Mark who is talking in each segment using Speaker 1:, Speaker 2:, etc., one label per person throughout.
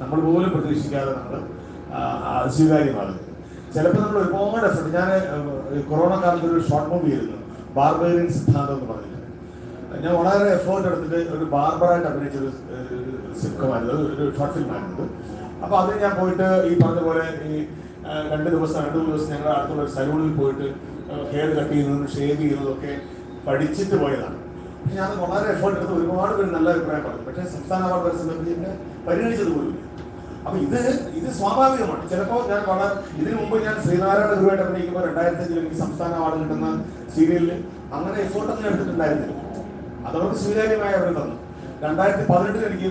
Speaker 1: നമ്മൾ പോലും പ്രതീക്ഷിക്കാതെ നമ്മൾ സ്വീകാര്യമാകുന്നത് ചിലപ്പോൾ നമ്മൾ ഒരുപാട് എഫർട്ട് ഞാൻ കൊറോണ കാലത്ത് ഒരു ഷോർട്ട് മൂവി ആയിരുന്നു ബാർബേറിയൻ സിദ്ധാന്തം എന്ന് പറഞ്ഞിട്ട്. ഞാൻ വളരെ എഫേർട്ട് എടുത്തിട്ട് ഒരു ബാർബറായിട്ട് അഭിനയിച്ചൊരു സിനിമമായിരുന്നു ഒരു ഷോർട്ട് ഫിലിമായിരുന്നു അപ്പോൾ അത് ഞാൻ പോയിട്ട് ഈ പറഞ്ഞ പോലെ ഈ രണ്ട് ദിവസം രണ്ട് മൂന്ന് ദിവസം ഞങ്ങൾ അടുത്തുള്ള ഒരു സലൂണിൽ പോയിട്ട് ഹെയർ കട്ട് ചെയ്യുന്നതും ഷേവ് ചെയ്യുന്നതും ഒക്കെ പഠിച്ചിട്ട് പോയതാണ്. ഞാൻ വളരെ എഫേർട്ട് എടുത്ത് ഒരുപാട് പേര് നല്ല അഭിപ്രായം പറഞ്ഞു. പക്ഷേ സംസ്ഥാന അവാർഡ് വരെ എന്നെ പരിഗണിച്ചത് പോലും അപ്പൊ ഇത് ഇത് സ്വാഭാവികമാണ്. ചിലപ്പോൾ ഞാൻ വളരെ ഇതിനു മുമ്പ് ഞാൻ ശ്രീനാരായണ ഗുരുവായിട്ട് അഭിനയിക്കുമ്പോൾ രണ്ടായിരത്തി അഞ്ചിൽ എനിക്ക് സംസ്ഥാന അവാർഡ് കിട്ടുന്ന സീരിയലിൽ അങ്ങനെ എഫേർട്ടൊന്നും എടുത്തിട്ടുണ്ടായിരുന്നില്ല. അതവർക്ക് സ്വീകാര്യമായി അവർ തന്നു. രണ്ടായിരത്തി പതിനെട്ടിൽ എനിക്ക്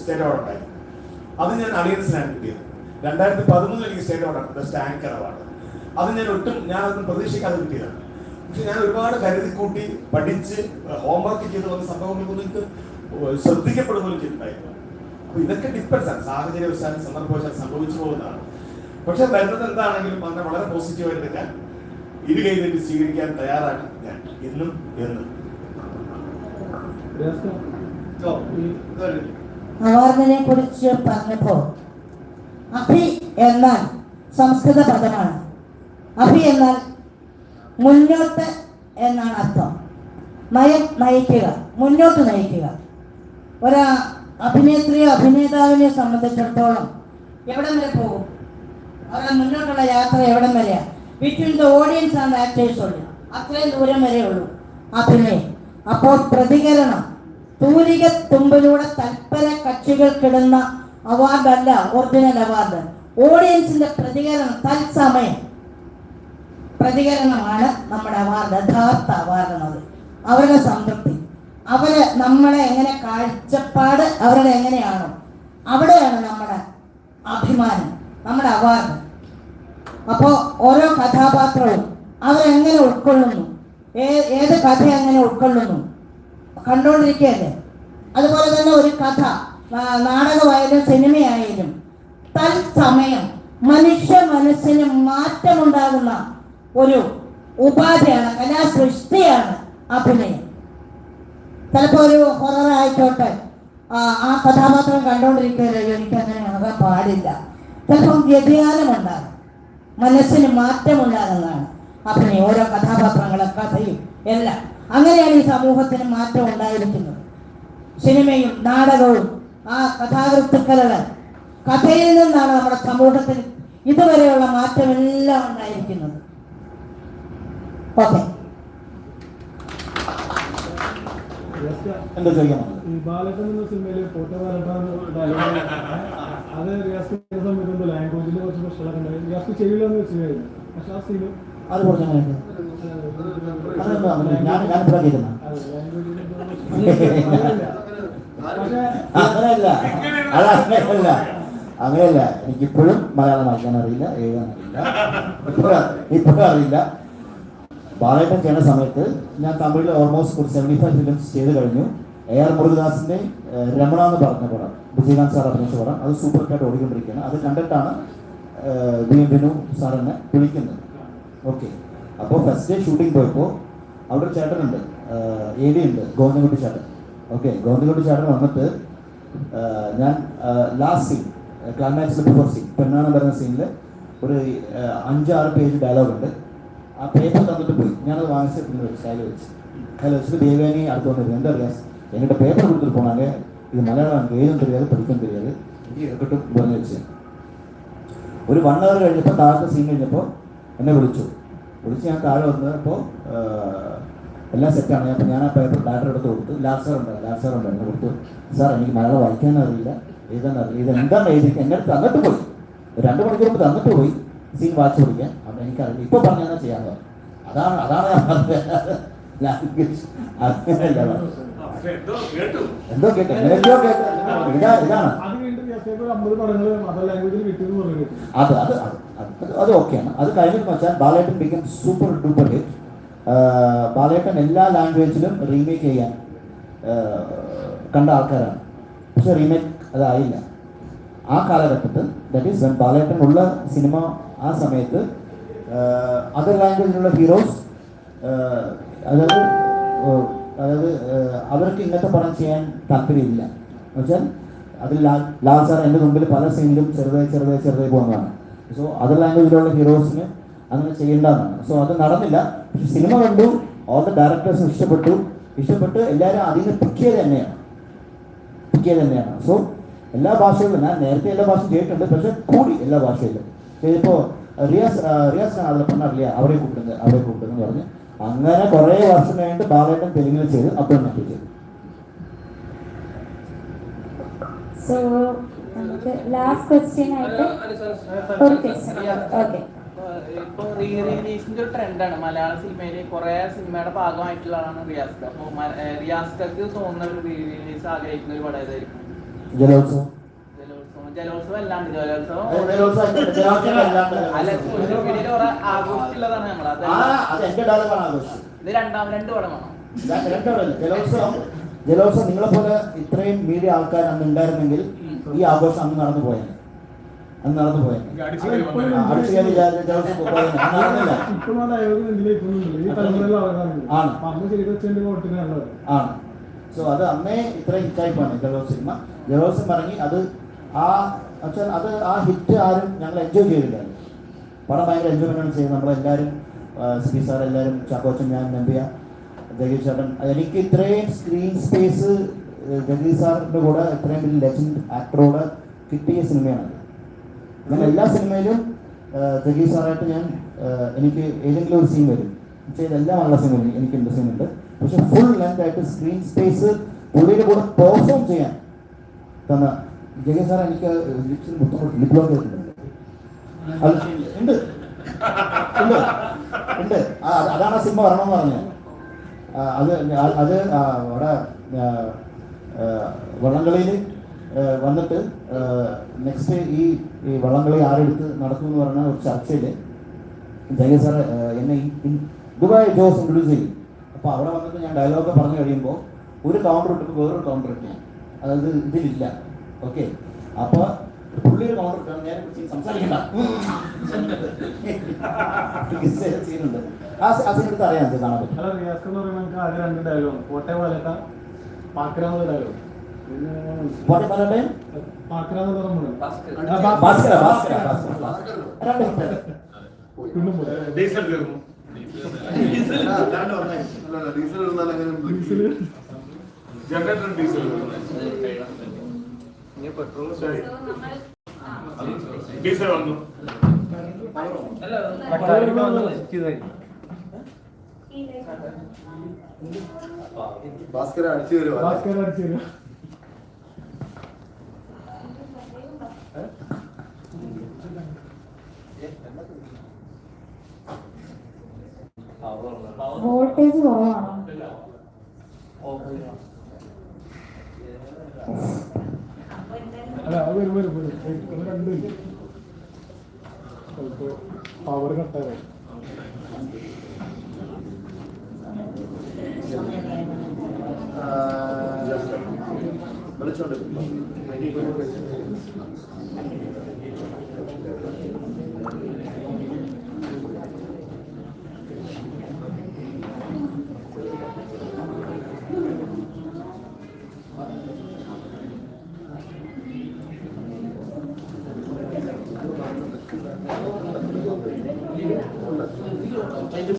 Speaker 1: സ്റ്റേറ്റ് അവാർഡ് ഉണ്ടായി. അത് ഞാൻ അലിയൻസിനാണ് കിട്ടിയത്. രണ്ടായിരത്തി പതിമൂന്നിൽ എനിക്ക് state award best anchor award. അത് ഞാൻ ഒട്ടും ഞാൻ അതൊന്നും പ്രതീക്ഷിക്കാതെ കിട്ടിയതാണ്. പക്ഷെ ഞാൻ ഒരുപാട് കരുതി കൂട്ടി പഠിച്ച് ഹോംവർക്ക് ചെയ്ത് വന്ന സംഭവങ്ങളൊന്നും എനിക്ക് ഒരു ചിന്തയായിരുന്നു അപ്പൊ ഇതൊക്കെ ഡിപ്പെൻസ് ആണ്. സാഹചര്യവശാലും സന്ദർഭവശാലും സംഭവിച്ചു പോകുന്നതാണ്. പക്ഷെ വരുന്നത് എന്താണെങ്കിലും അതിനെ വളരെ പോസിറ്റീവായിട്ട് ഞാൻ ഇരു കഴിഞ്ഞിട്ട് സ്വീകരിക്കാൻ തയ്യാറാണ് ഞാൻ. എന്നും എന്നും.
Speaker 2: അവാർഡിനെ കുറിച്ച് പറഞ്ഞപ്പോൾ അഭി എന്നാൽ സംസ്കൃത പദമാണ്. അഭി എന്നാൽ മുന്നോട്ട് എന്നാണ് അർത്ഥം. നയം നയിക്കുക. മുന്നോട്ട് നയിക്കുക. ഒരു അഭിനേത്രിയോ അഭിനേതാവിനെ സംബന്ധിച്ചിടത്തോളം എവിടം വരെ പോകും? അവരുടെ മുന്നോട്ടുള്ള യാത്ര എവിടം വരെയാണ് between the audience and actors ഉള്ളു അത്രയും ദൂരം വരെ ഉള്ളൂ. അഭിനയം. അപ്പോൾ പ്രതികരണം. തൂലിക തുമ്പിലൂടെ തൽപര കക്ഷികൾക്കിടുന്ന അവാർഡല്ല ഒറിജിനൽ അവാർഡ് ഓഡിയൻസിന്റെ പ്രതികരണം തത്സമയം. പ്രതികരണമാണ് നമ്മുടെ അവാർഡ് യഥാർത്ഥ അവാർഡ് എന്നത്. അവരുടെ സംതൃപ്തി. അവർ നമ്മളെ എങ്ങനെ കാഴ്ചപ്പാട് അവരുടെ എങ്ങനെയാണോ അവിടെയാണ് നമ്മുടെ അഭിമാനം നമ്മുടെ അവാർഡ്. അപ്പോൾ ഓരോ കഥാപാത്രവും അവരെങ്ങനെ ഉൾക്കൊള്ളുന്നു? ഏത് കഥ എങ്ങനെ ഉൾക്കൊള്ളുന്നു? കണ്ടുകൊണ്ടിരിക്കുകയല്ലേ അതുപോലെ തന്നെ ഒരു കഥ നാടകമായാലും സിനിമയായാലും തൽസമയം മനുഷ്യ മനസ്സിന് മാറ്റമുണ്ടാകുന്ന ഒരു ഉപാധിയാണ് കലാസൃഷ്ടിയാണ് അഭിനയം. ചിലപ്പോൾ ഒരു ആ ആ കഥാപാത്രം കണ്ടുകൊണ്ടിരിക്കുകയല്ലോ എനിക്ക് അങ്ങനെ ആകാൻ പാടില്ല. ചിലപ്പം വ്യതിയാനമുണ്ടാകും. മനസ്സിന് മാറ്റമുണ്ടാകുന്നതാണ് അഭിനയം. ഓരോ കഥാപാത്രങ്ങളും കഥയും എല്ലാം. അങ്ങനെയാണ് ഈ സമൂഹത്തിന് മാറ്റം ഉണ്ടായിരിക്കുന്നത്. സിനിമയും നാടകവും ആ കഥാകൃത്തുക്കളുടെ കഥയിൽ നിന്നാണ് നമ്മുടെ സമൂഹത്തിൽ ഇതുവരെയുള്ള മാറ്റമെല്ലാം ഉണ്ടായിരിക്കുന്നത്. ഓക്കെ
Speaker 1: എന്താ ചോദിക്കാൻ
Speaker 3: അത് കുറച്ച്?
Speaker 4: ഞാൻ ഞാൻ ഇവിടെ കേൾക്കുന്ന
Speaker 3: പക്ഷേ
Speaker 4: അങ്ങനെയല്ല. അത് അങ്ങനെയല്ല. അങ്ങനെയല്ല. എനിക്കിപ്പോഴും മലയാളം വായിക്കാൻ അറിയില്ല എഴുതാൻ അറിയില്ല. ഇപ്പോഴും ഇപ്പോഴും അറിയില്ല. ബാലേട്ടൻ ചെയ്യുന്ന സമയത്ത് ഞാൻ തമിഴിൽ ഓൾമോസ്റ്റ് ഒരു സെവന്റി ഫൈവ് ഫിലിംസ് ചെയ്ത് കഴിഞ്ഞു. എ ആർ മുരുകദാസിന്റെ രമണ എന്ന് പറഞ്ഞ പടം വിജയകാന്ത് സാർ അഭിനയിച്ച പടം. അത് സൂപ്പർ ഹിറ്റായിട്ട് ഓടിക്കൊണ്ടിരിക്കുകയാണ്. അത് കണ്ടിട്ടാണ് വി വിനു സാർ എന്നെ വിളിക്കുന്നത്. ഓക്കെ അപ്പോൾ ഫസ്റ്റ് ഡേ ഷൂട്ടിംഗ് പോയപ്പോൾ അവിടെ ചേട്ടനുണ്ട്. എ ഡി ഉണ്ട് ഗോവിന്ദൻകുട്ടി ചേട്ടൻ. ഓക്കെ ഗോവിന്ദൻകുട്ടി ചേട്ടൻ വന്നിട്ട് ഞാൻ ലാസ്റ്റ് സീൻ ക്ലൈമാക്സിൽ ബിഫോർ സീൻ പെണ്ണാണ് വരുന്ന സീനിൽ ഒരു അഞ്ചാറ് പേജ് ഡയലോഗ് ഉണ്ട്. ആ പേപ്പർ തന്നിട്ട് പോയി. ഞാനത് വാങ്ങിച്ച് പിന്നെ വെബ്സൈറ്റിൽ വെച്ച്. അതിൽ വെച്ചിട്ട് ദേവയാനി അടുത്തുകൊണ്ടിരുന്നു എന്താ അറിയാം? എങ്ങോട്ട് പേപ്പർ കൊടുത്തിട്ട് പോണാങ്ക ഇത് മലയാളം എഴുതും തരിയാതെ പഠിക്കാൻ തരിയാതെ എനിക്ക് കിട്ടും പറഞ്ഞു വെച്ച്. ഒരു വൺ അവർ കഴിഞ്ഞപ്പോൾ താഴത്തെ സീൻ കഴിഞ്ഞപ്പോൾ എന്നെ വിളിച്ചു. വിളിച്ച് ഞാൻ താഴെ വന്നപ്പോൾ എല്ലാം സെറ്റാണ് അപ്പോൾ ഞാൻ ആ പേപ്പർ ഡാറ്റർ എടുത്ത് കൊടുത്തു. ലാസർ ഉണ്ടായിരുന്നു ലാസർ ഉണ്ടായിരുന്നു കൊടുത്തു. സാർ എനിക്ക് മലയാളം വായിക്കാൻ അറിയില്ല എഴുതാൻ അറിയില്ല ഇത് എന്താണ് എഴുതി എന്നെ തന്നിട്ട് പോയി. രണ്ട് മണിക്കൂർ തന്നിട്ട് പോയി. സീൻ വാച്ച് പിടിക്കാൻ അപ്പം എനിക്കറിയില്ല. ഇപ്പോൾ പറഞ്ഞാൽ ചെയ്യാൻ പറഞ്ഞു. അതാണ് അതാണ് ഞാൻ പറഞ്ഞത്. ലാംഗ്വേജ് അങ്ങനെയല്ല
Speaker 1: എന്തോ കേട്ടു.
Speaker 4: എന്തോ കേട്ടോ. ഇതാ ഇതാണ്.
Speaker 3: അത്
Speaker 4: അത് അത് അത് ഓക്കെയാണ്. അത് കഴിഞ്ഞിട്ട് വെച്ചാൽ Balettan become super duper hit Balettan എല്ലാ ലാംഗ്വേജിലും റീമേക്ക് ചെയ്യാൻ കണ്ട ആൾക്കാരാണ്. പക്ഷെ റീമേക്ക് അതായില്ല. ആ കാലഘട്ടത്തിൽ ദാറ്റ് ഈസ് വെൻ ബാലേട്ടൻ ഉള്ള സിനിമ ആ സമയത്ത് അതർ ലാംഗ്വേജിലുള്ള ഹീറോസ് അതായത് അതായത് അവർക്ക് ഇങ്ങനത്തെ പടം ചെയ്യാൻ താല്പര്യമില്ല. എന്നുവെച്ചാൽ അതിൽ ലാൽ സാർ എന്റെ മുമ്പിൽ പല സീനിലും ചെറുതായി ചെറുതായി ചെറുതായി പോകുന്നതാണ്. സോ അതർ ലാംഗ്വേജിലുള്ള ഹീറോസിന് അങ്ങനെ ചെയ്യേണ്ടതാണ്. സോ അത് നടന്നില്ല. പക്ഷെ സിനിമ കണ്ടു ഓൾ ദ ഡയറക്ടേഴ്സും ഇഷ്ടപ്പെട്ടു. ഇഷ്ടപ്പെട്ട് എല്ലാവരും അതിന് നിന്ന് പിക്കിയത് തന്നെയാണ്. പിക്കിയത് തന്നെയാണ്. സോ എല്ലാ ഭാഷകളിലും ഞാൻ നേരത്തെ എല്ലാ ഭാഷയും കേട്ടിട്ടുണ്ട് പക്ഷെ കൂടി എല്ലാ ഭാഷയിലും. ഇപ്പോൾ റിയാസ് റിയാസ് അതിൽ പറഞ്ഞില്ല അവരെ കൂട്ടുന്നത് അവരെ കൂട്ടുന്നത് പറഞ്ഞ് അങ്ങനെ കുറേ വർഷം കഴിഞ്ഞിട്ട് ബാലേട്ടൻ തെലുങ്കിൽ ചെയ്ത് അപ്പോൾ ചെയ്തു.
Speaker 5: സോ നമുക്ക് ലാസ്റ്റ് ക്വസ്റ്റ്യൻ ആയിട്ട് ഒരു ക്വസ്റ്റ്യൻ ഓക്കെ
Speaker 6: ഇപ്പൊ റീ റിലീസിന്റെ ഒരു ട്രെൻഡാണ് മലയാള സിനിമയിലെ കുറെ സിനിമയുടെ ഭാഗമായിട്ടുള്ളതാണ് റിയാസ്ക അപ്പൊ റിയാസ്കക്ക് തോന്നുന്ന ഒരു റീ റിലീസ് ആഗ്രഹിക്കുന്ന ഒരു പടം ഏതായിരിക്കും?
Speaker 4: ജലോത്സവം.
Speaker 6: ജലോത്സവം ജലോത്സവം അല്ലാണ്ട് ജലോത്സവം
Speaker 4: ഏ, ജലോത്സവം ജലോത്സവം അല്ലാണ്ട്
Speaker 6: അല്ല സോഷ്യൽ മീഡിയയിൽ കുറെ ആഘോഷിച്ചുള്ളതാണ് നമ്മൾ അത്.
Speaker 4: ആ ഡയലോഗാണ് ആഘോഷം
Speaker 6: ഇത് രണ്ടാം രണ്ട് പടമാണോ
Speaker 4: ഞാൻ രണ്ടാമതല്ല ജലോത്സവം. ജലോത്സവം നിങ്ങളെ പോലെ ഇത്രയും മീഡിയ ആൾക്കാർ അന്ന് ഉണ്ടായിരുന്നെങ്കിൽ ഈ ആഘോഷം അന്ന് നടന്നു പോയത് അന്ന് നടന്നു
Speaker 3: പോയത്
Speaker 4: ആണ്. സോ അത് അന്നേ ഇത്രയും ഹിറ്റായിപ്പാണ് ജലോത്സവം. സിനിമ ജലോത്സവം ഇറങ്ങി അത് ആ വെച്ചാൽ അത് ആ ഹിറ്റ് ആരും ഞങ്ങൾ എൻജോയ് ചെയ്തില്ലായിരുന്നു പടം ഭയങ്കര എൻജോയ്മെന്റ് ആണ് ചെയ്യുന്നത്. നമ്മളെല്ലാവരും ശ്രീ സാർ എല്ലാവരും ചാക്കോച്ചൻ ഞാൻ നമ്പിയ ജഗീഷ് ചേട്ടൻ എനിക്ക് ഇത്രയും സ്ക്രീൻ സ്പേസ് ജഗീഷ് സാറിന്റെ കൂടെ ഇത്രയും വലിയ ലെജൻഡ് ആക്ടറോട് കിട്ടിയ സിനിമയാണ്. ഞാൻ എല്ലാ സിനിമയിലും ജഗീഷ് സാറായിട്ട് ഞാൻ എനിക്ക് ഏതെങ്കിലും ഒരു സീൻ വരും. എല്ലാം നല്ല സിനിമ എനിക്ക് എന്റെ സീൻ ഉണ്ട്. പക്ഷെ ഫുൾ ലെങ്ത് ആയിട്ട് സ്ക്രീൻ സ്പേസ് പുള്ളിയുടെ കൂടെ പെർഫോം ചെയ്യാൻ തന്ന ജഗീഷ് സാർ എനിക്ക് ഉണ്ട്. ഉണ്ട്. അതാണ് സിനിമ വരണമെന്ന് പറഞ്ഞത്. അത് അത് അവിടെ വള്ളംകളിയിൽ വന്നിട്ട് നെക്സ്റ്റ് ഈ ഈ വള്ളംകളി ആരെടുത്ത് നടക്കും എന്ന് പറഞ്ഞ ഒരു ചർച്ചയിൽ ജഗൻ സാറ് എന്നെ ദുബായ് ജോസ് ഇൻട്രൊഡ്യൂസ് ചെയ്യും. അപ്പോൾ അവിടെ വന്നിട്ട് ഞാൻ ഡയലോഗ് പറഞ്ഞു കഴിയുമ്പോൾ ഒരു കൗണ്ടർ ഇട്ടിട്ട് വേറൊരു കൗണ്ടർ ഇട്ടു അതായത് ഇതിലില്ല. ഓക്കെ. അപ്പൊ പുള്ളി ഒരു കൗണ്ടർ ഇട്ടാണ്. നേരെ സംസാരിക്കണ്ട. ആ അറിയാം ഇത് കാണാൻ പറ്റും.
Speaker 3: അല്ല റിയാസ്ക് എന്ന് പറയുമ്പോൾ നമുക്ക് ആകെ രണ്ട് dialogue dialogue.
Speaker 4: Bhaskara Bhaskara. Bhaskara
Speaker 1: diesel generator diesel diesel വന്നു.
Speaker 7: ഭാസ്കര അടിച്ചു തരുമോ?
Speaker 3: ഭാസ്കര അടിച്ചു തരും
Speaker 5: വോൾട്ടേജ് കുറവാണോ
Speaker 3: അല്ല അത് വരും വരും വരും അത് രണ്ടും ഇല്ല ചിലപ്പോ പവർ കട്ടായി
Speaker 7: വിളിച്ചോണ്ട്.